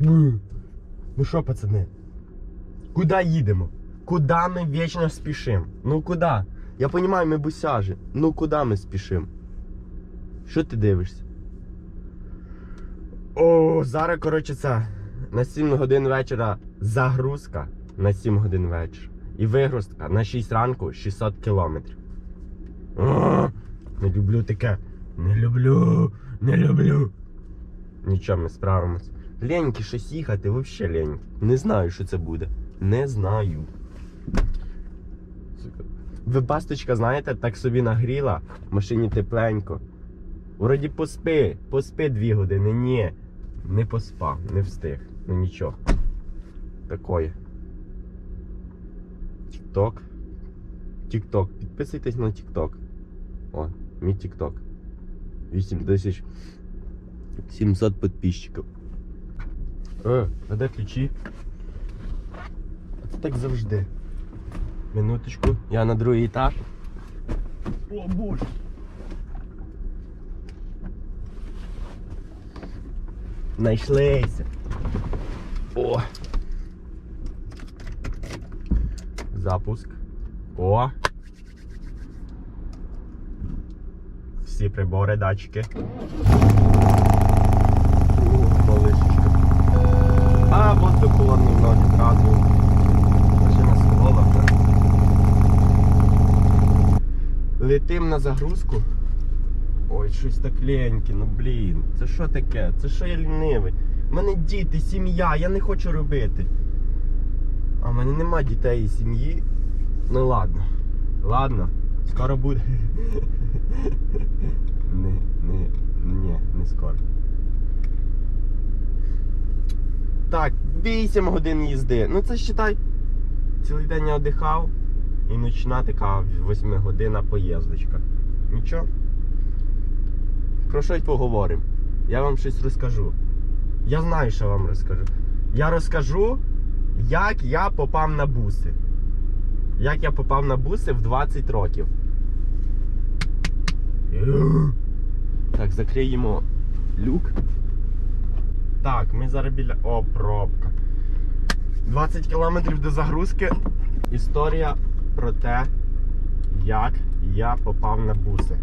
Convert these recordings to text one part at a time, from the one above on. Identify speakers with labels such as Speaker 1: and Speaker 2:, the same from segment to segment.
Speaker 1: Ну що, пацани? Куди їдемо? Куди ми вічно спішимо? Ну куди? Я розумію, ми бусяжі. Ну куди ми спішимо? Що ти дивишся? О, зараз, коротше, це на 7 годин вечора загрузка на 7 годин вечора. І вигрузка на 6 ранку 600 кілометрів. Не люблю таке. Не люблю, не люблю. Нічого, ми справимось. Леньки щось їхати, взагалі лень. Не знаю, що це буде. Не знаю. Ви басточка, знаєте, так собі нагріла, в машині тепленько. Вроді поспи, поспи дві години. Ні, не поспав, не встиг. Ну нічого. Такое. Тік-ток. Тік-ток. Підписуйтесь на Тік-ток. О, мій Тік-ток. 8700 підписчиків. Е, а де ключі? Це так завжди. Минуточку, я на другий етаж. О боже! Найшлися. О! Запуск. О! Всі прибори, датчики. А, воздухолонний ноль одразу. Машина сховала вже. Летим на загрузку. Ой, щось так леньке, ну блін. Це що таке? Це що я лінивий? У мене діти, сім'я, я не хочу робити. А в мене нема дітей і сім'ї. Ну ладно. Ладно, скоро буде. Не, не, ні, не скоро. Так, 8 годин їзди. Ну це считай, цілий день я одихав і ночна така 8 година поїздочка. Нічого. Про щось поговоримо. Я вам щось розкажу. Я знаю, що вам розкажу. Я розкажу, як я попав на буси. Як я попав на буси в 20 років. Так, закриємо люк. Так, ми зараз біля. О, пробка. 20 кілометрів до загрузки. Історія про те, як я попав на буси.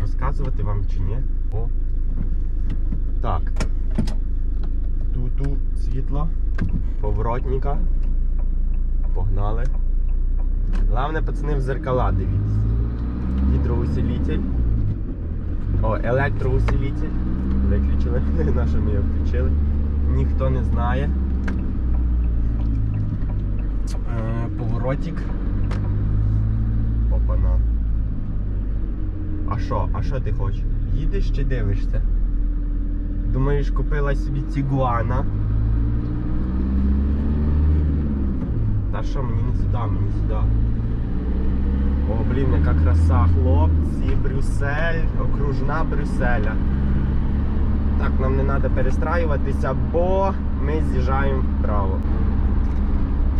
Speaker 1: Розказувати вам чи ні? О. Так. Туту світло, поворотника. Погнали. Главне, пацани, в зеркала дивіться. Гідроусилитель. О, електроусилитель. Виключили. Наше ми його включили. Ніхто не знає. Е, поворотик. Опана. А що? А що ти хочеш? Їдеш чи дивишся? Думаєш, купила собі тігуана? Та що, мені не сюди, мені сюди. О, блін, яка краса, хлопці, Брюссель, окружна Брюсселя. Так, нам не треба перестраюватися, бо ми з'їжджаємо вправо.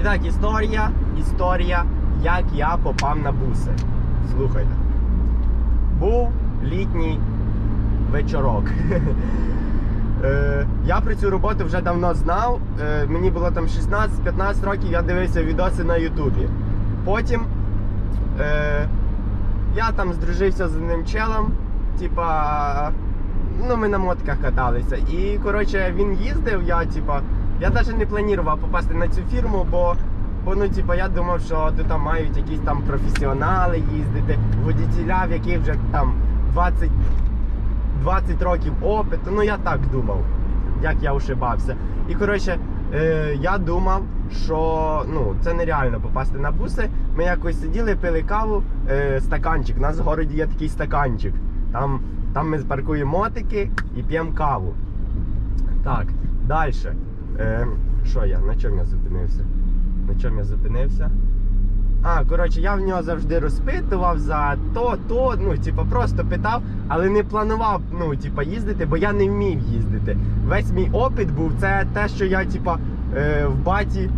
Speaker 1: І так, історія, історія, як я попав на буси. Слухайте. Був літній вечорок. Е, Я про цю роботу вже давно знав. Е, Мені було там 16-15 років, я дивився відоси на Ютубі. Потім е, я там здружився з одним челом, типа, ну ми на мотках каталися. І коротше він їздив, я типа, я навіть не планував попасти на цю фірму, бо, бо ну, типа, я думав, що тут там мають якісь там професіонали їздити, водітеля, в яких вже там 20 20 років опиту, ну я так думав, як я ошибався. І коротше, е, я думав, що ну, це нереально попасти на буси. Ми якось сиділи, пили каву, е, стаканчик. У нас в городі є такий стаканчик. Там, там ми паркуємо мотики і п'ємо каву. Так, далі. Е, що я? На чому я зупинився? На чому я зупинився? А, коротше, я в нього завжди розпитував за то, то, ну, типа, просто питав, але не планував, ну, типа, їздити, бо я не вмів їздити. Весь мій опит був це те, що я, типа, е, в баті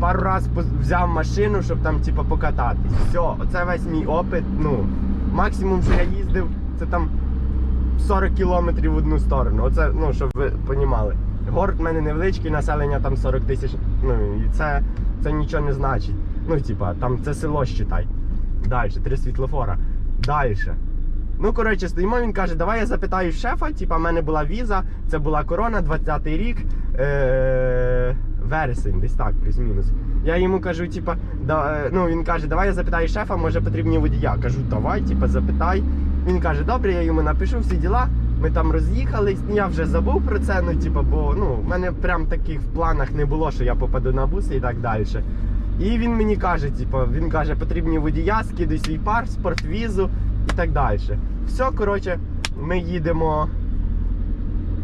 Speaker 1: пару раз взяв машину, щоб там, типа, покататись. Все, оце весь мій опит. Ну, максимум, що я їздив, це там 40 кілометрів в одну сторону. Оце, ну, щоб ви понімали. Город в мене невеличкий, населення там 40 тисяч. Ну, і це, це нічого не значить. Ну, типа, там це село считай. Далі, три світлофора. Далі. Ну, коротше, стоїмо, він каже, давай я запитаю шефа, типа, в мене була віза, це була корона, 20-й рік, е- вересень, десь так, плюс-мінус. Я йому кажу, типа, да, е, ну він каже, давай я запитаю шефа, може потрібні водія. Кажу, давай, типа, запитай. Він каже, добре, я йому напишу всі діла. Ми там роз'їхались, я вже забув про це, ну, типа, бо ну, в мене прям таких в планах не було, що я попаду на буси і так далі. І він мені каже, типу, він каже, потрібні водія, скидуй свій паспорт, візу і так далі. Все, коротше, ми їдемо.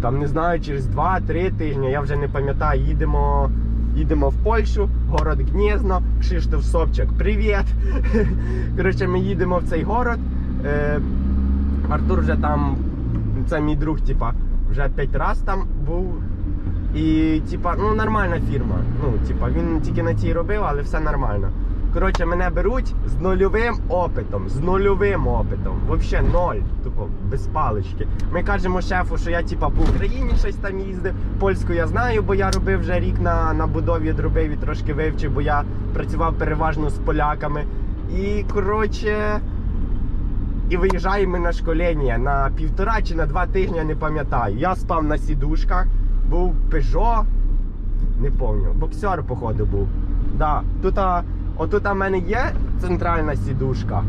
Speaker 1: Там не знаю, через 2-3 тижні, я вже не пам'ятаю, їдемо, їдемо в Польщу, город Гнєзно, Кшиштоф Собчак, привіт! Коротше, ми їдемо в цей город. Артур вже там, це мій друг, типа, вже 5 разів там був. І, типа, ну нормальна фірма. Ну, типа, він тільки на цій робив, але все нормально. Коротше, мене беруть з нульовим опитом, з нульовим опитом. Взагалі ноль, тупо без палички. Ми кажемо шефу, що я типа по Україні щось там їздив. Польську я знаю, бо я робив вже рік на, на будові, дробив і трошки вивчив, бо я працював переважно з поляками. І коротше. І виїжджаємо на школення на півтора чи на два тижні, не пам'ятаю. Я спав на сідушках, був Peugeot, не пам'ятаю, боксер, походу, був. Да. Тут, отут в мене є центральна сідушка.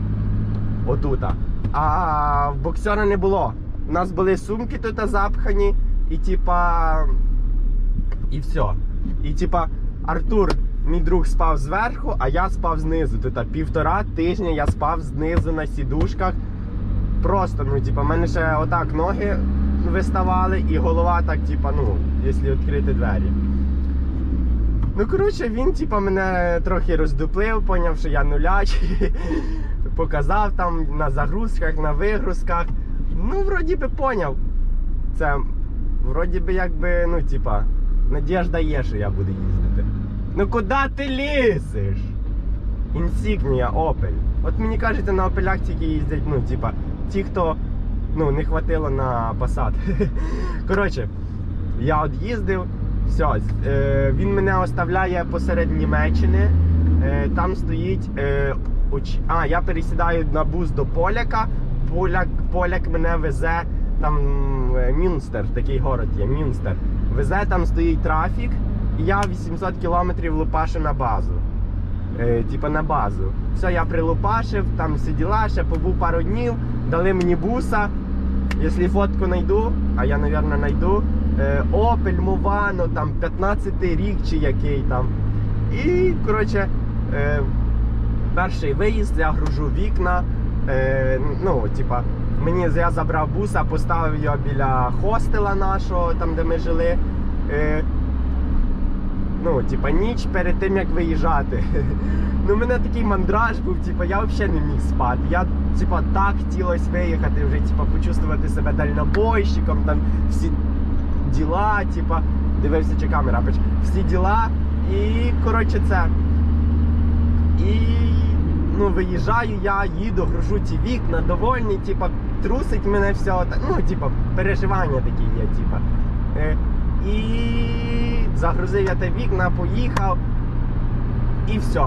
Speaker 1: Отута. А в боксера не було. У нас були сумки тут запхані, і типа. І все. І типа Артур, мій друг спав зверху, а я спав знизу. Тут півтора тижня я спав знизу на сідушках. Просто, ну, типа, в мене ще отак ноги виставали, і голова так, типа, ну, якщо відкрити двері. Ну, коротше, він, типа, мене трохи роздуплив, поняв, що я нулячий. Показав там на загрузках, на вигрузках. Ну, вроді би поняв. Це вроді би якби, ну, типа, надіжда є, що я буду їздити. Ну куди ти лізеш? Інсігнія Opel. От мені кажете, на Opelях тільки їздять, ну, типа, ті, хто ну, не хватило на Passat. Коротше, я от їздив, все, е, він мене оставляє посеред Німеччини. Е, там стоїть. Е, уч... А, я пересідаю на бус до поляка. Поляк, поляк мене везе там е, Мюнстер, такий город є, Мюнстер. Везе, там стоїть трафік, я 800 кілометрів лупашу на базу. Е, типа на базу. Все, я прилупашив, там сиділа, ще побув пару днів, дали мені буса. Якщо фотку знайду, а я, мабуть, знайду. Е, Opel там 15 рік чи який там. І, коротше, е, перший виїзд, я гружу вікна. Е, ну, типа, мені я забрав буса, поставив його біля хостела нашого, там де ми жили. Е, ну, типа, ніч перед тим як виїжджати. Ну, у мене такий мандраж був, типа, я взагалі не міг спати. Я, типа, так хотілося виїхати, вже, типа, почувствувати себе дальнобойщиком, там всі діла, типа, дивився, чи камера пише, всі діла. І, коротше, це. І ну, виїжджаю я, їду, гружу ці вікна, довольний, типа, трусить мене все. Ну, типа, переживання такі є, типа. Е, і загрузив я те вікна, поїхав. І все.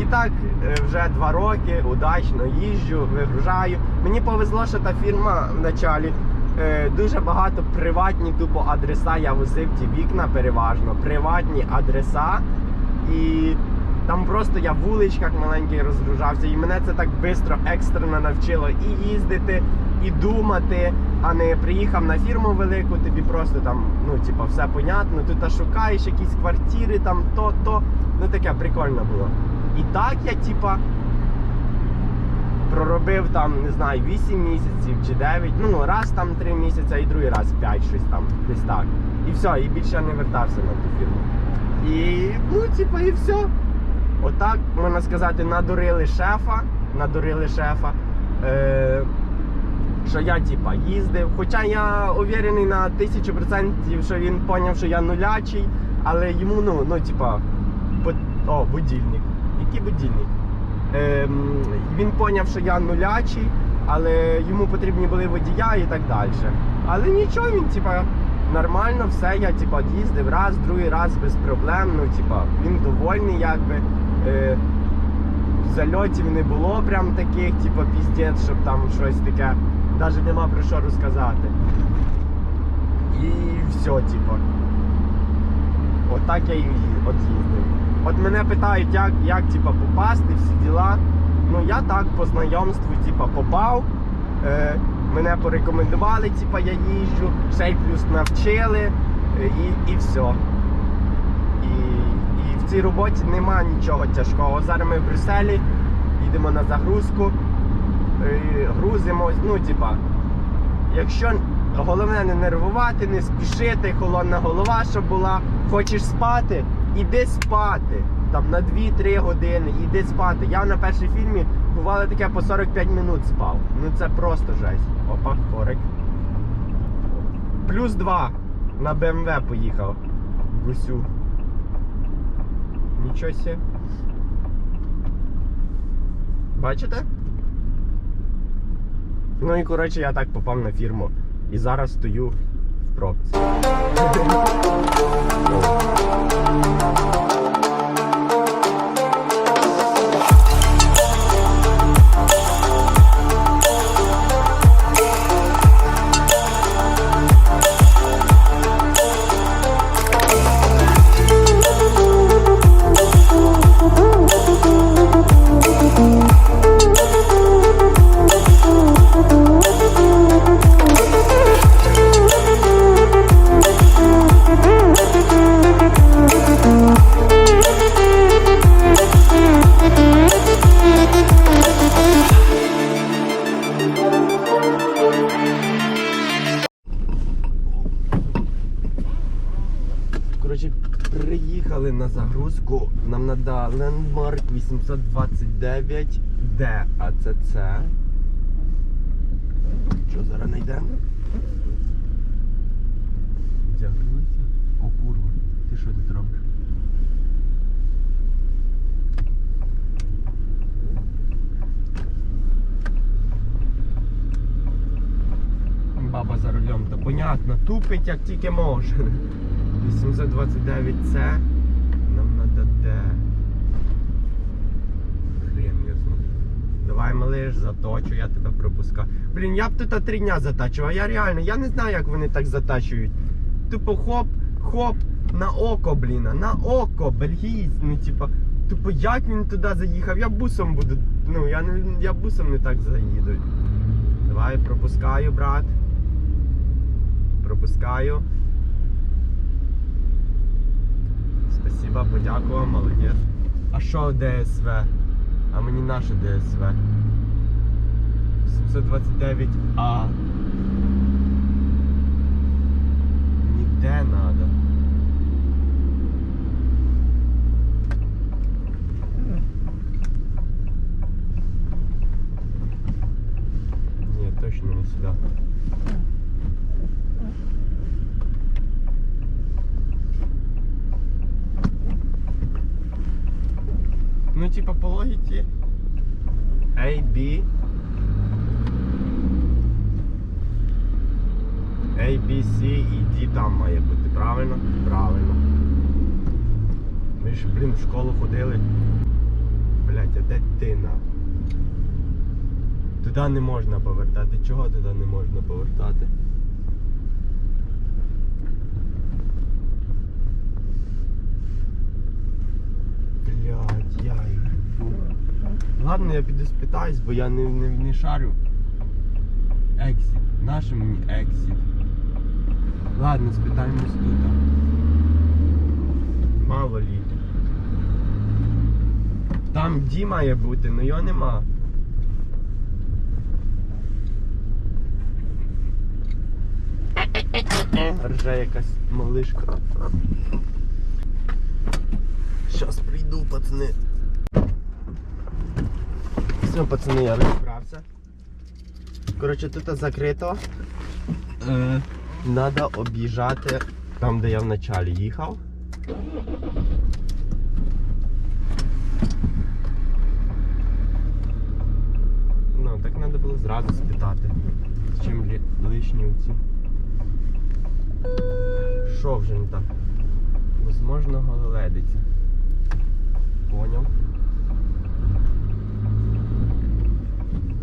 Speaker 1: І так е, вже два роки удачно їжджу, вигружаю. Мені повезло, що та фірма в началі е, дуже багато приватні тупо адреса. Я возив ті вікна переважно, приватні адреса. І там просто я в вуличках маленьких розгружався. І мене це так швидко, екстрено навчило і їздити, і думати, а не приїхав на фірму велику, тобі просто там, ну, типа, все понятно, ти та шукаєш якісь квартири, там то, то. Ну таке прикольно було. І так я, типа, проробив там, не знаю, 8 місяців чи 9, ну раз там 3 місяці, і другий раз 5, щось там, десь так. І все, і більше не вертався на ту фірму. І, ну, типа, і все. Отак, можна сказати, надурили шефа. Надурили шефа. Е, що я типа їздив. Хоча я уверений на тисячу процентів, що він зрозумів, що я нулячий, але йому, ну, ну, типа, о, будильник. Який будильник? Ем, він зрозумів, що я нулячий, але йому потрібні були водія і так далі. Але нічого, він, типа, нормально, все, я типа їздив раз, другий раз без проблем. Ну, типа, він довольний, якби. Е, зальотів не було прям таких, типу, піздець, щоб там щось таке, навіть нема про що розказати. І все, типу. От я і от їздив. От мене питають, як, як типу, попасти, всі діла. Ну я так по знайомству, типу, попав. Е, мене порекомендували, типу, я їжджу, ще й плюс навчили е, і, і все. І, і в цій роботі нема нічого тяжкого. Зараз ми в Брюсселі їдемо на загрузку, грузимось. Ну, типа, якщо головне не нервувати, не спішити, холодна голова, щоб була, хочеш спати, іди спати. Там на 2-3 години, іди спати. Я на першій фільмі бувало таке по 45 минут спав. Ну це просто жесть. Опа, корик. Плюс 2 на БМВ поїхав. Гусю. Нічого сі. Бачите? Ну і коротше я так попав на фірму. І зараз стою в пробці. Лендмарк 829D, а це це. Що зараз знайдемо? Вдягнулися. О, курва. Ти що тут робиш? Баба за рулем, то понятно, тупить як тільки може. 829 це нам надо де. Блін, ясно. Давай малиш, заточу, я тебе пропускаю. Блін, я б тут три дня затачував. Я реально, я не знаю, як вони так затачують. Тупо хоп, хоп, на око, блін, на око, бельгійсь, ну типа. Тупо як він туди заїхав? Я бусом буду. Ну, я не я бусом не так заїду. Давай пропускаю, брат. Пропускаю. Спасибо, подякував, молодець. А що ДСВ? А мені наше ДСВ. 729А. Ніде надо. Ні, точно не сюди. Типа по логіці A, B A, B, C і D там має бути, правильно? Правильно. Ми ж, блін, в школу ходили. Блять, а де ти? Туди не можна повертати. Чого туди не можна повертати? Блять, я їх. Ладно, я піду спитаюсь, бо я не, не, не шарю. Ексіт. Наше мені ексіт. Ладно, спитаємось тут. Мало лі. Там Ді має бути, але його нема. Рже якась малишка. Щас прийду, пацани. Все, пацани, я розібрався. Коротше, тут закрито. Е, Надо об'їжджати там, де я вначалі їхав. Ну, так треба було зразу спитати. Чим лишні оці. Що вже не так? Возможно, гололедиця. Поняв.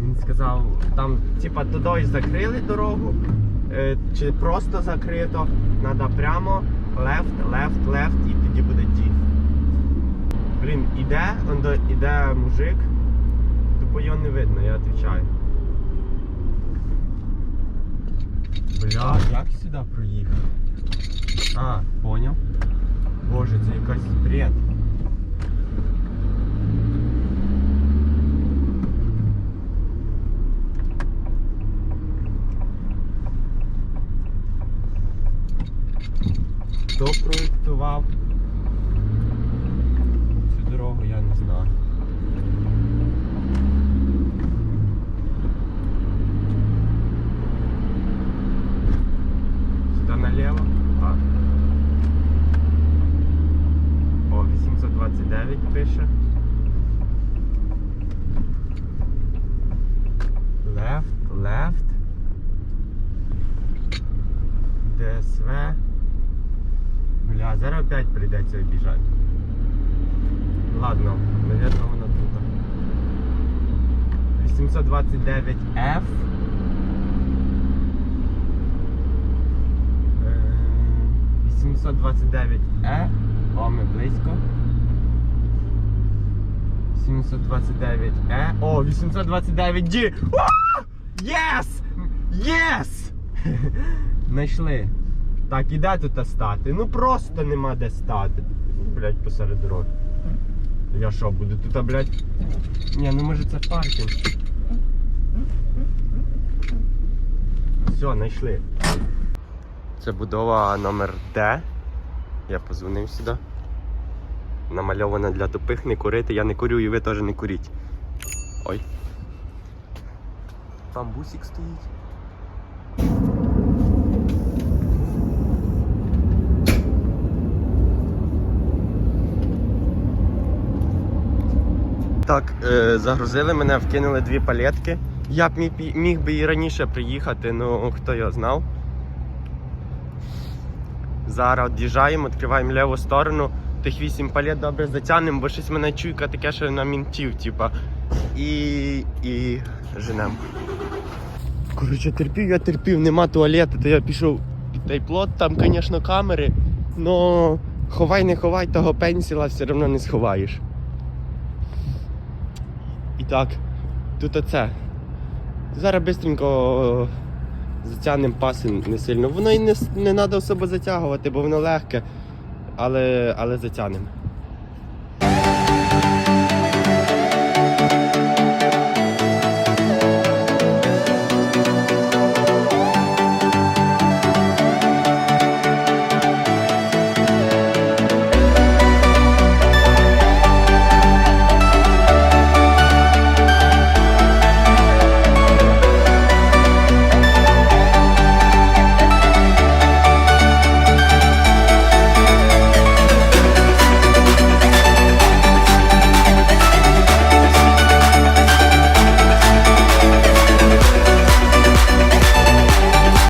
Speaker 1: Він сказав, там, типа, туди закрили дорогу, е, чи просто закрито, треба прямо left, left, left і тоді буде ті. Блін, іде, он до, іде мужик, тупо його не видно, я відповідаю. Бля, як сюди проїхати? А, поняв. Боже, це якась бред. Хто проєктував цю дорогу, я не знаю. Сюди наліво? А. О, 829 пише. Left, left. ДСВ. Бля, зараз опять прийдеться обіжати. Ладно, наверное, вона тут. 829F. Е, 829E. О, ми близько. 729E. О, 829D. Єс! Єс! Знайшли. Так, і де тут стати? Ну просто нема де стати. Блять, посеред дороги. Я що, буду тут, блять? Ні, ну може це паркінг. Все, знайшли. Це будова номер Д. Я позвонив сюди. Намальована для тупих не курити. Я не курю і ви теж не куріть. Ой. Там бусик стоїть. Так, е, загрузили мене, вкинули дві палетки. Я б міг, би і раніше приїхати, ну хто його знав. Зараз від'їжджаємо, відкриваємо ліву сторону. Тих вісім палет добре затягнемо, бо щось мене чуйка таке, що на мінтів, типа. І. і женемо. Коротше, терпів, я терпів, нема туалету, то я пішов під той плот, там, звісно, камери, но ховай, не ховай, того пенсіла все одно не сховаєш. І так, тут оце. Зараз швидко затягнемо паси не сильно. Воно і не, не треба особо затягувати, бо воно легке, але, але затягнемо.